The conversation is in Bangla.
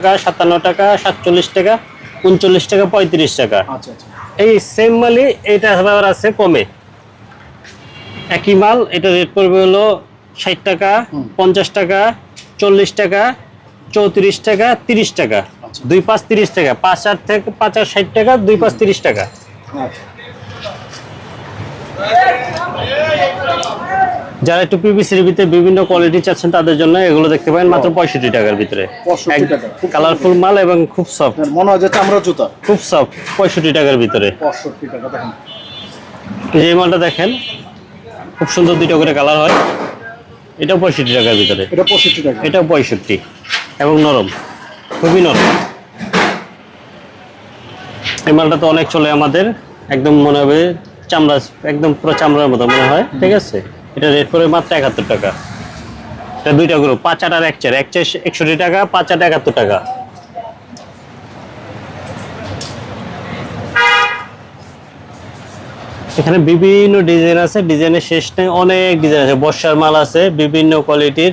টাকা সাতান্ন টাকা সাতচল্লিশ টাকা উনচল্লিশ টাকা পঁয়ত্রিশ টাকা। আচ্ছা আচ্ছা। এই সেম মালই এটা আবার আছে কমে। একই মাল এটা রেট পড়বে হলো ষাট টাকা পঞ্চাশ টাকা চল্লিশ টাকা চৌত্রিশ টাকা তিরিশ টাকা। আচ্ছা। দুই পাঁচ তিরিশ টাকা পাঁচ আট থেকে পাঁচ আট ষাট টাকা দুই পাঁচ তিরিশ টাকা। যারা একটু পিভিসির ভিতরে বিভিন্ন কোয়ালিটি চাচ্ছেন তাদের জন্য এগুলো দেখতে পাবেন মাত্র পঁয়ষট্টি টাকার ভিতরে। 65 টাকা। খুব কালারফুল মাল এবং খুব সফট মনে হয় যে চামড়া জুতা। খুব সফট পঁয়ষট্টি টাকার ভিতরে। যে মালটা দেখেন খুব সুন্দর দুইটা করে কালার হয়। এটাও পঁয়ষট্টি টাকার ভিতরে। এটা পঁয়ষট্টি টাকা। এটাও পঁয়ষট্টি এবং নরম খুবই নরম। এই মালটা তো অনেক চলে আমাদের একদম মনে হবে চামড়া একদম পুরো চামড়ার মতো মনে হয় ঠিক আছে? এটা রেট করে মাত্র একাত্তর টাকা। এটা দুইটা গ্রুপ পাঁচ আট আর এক চার। এক চার একষট্টি টাকা, পাঁচ আট একাত্তর টাকা। এখানে বিভিন্ন ডিজাইন আছে, ডিজাইনের শেষ নেই, অনেক ডিজাইন আছে। বর্ষার মাল আছে, বিভিন্ন কোয়ালিটির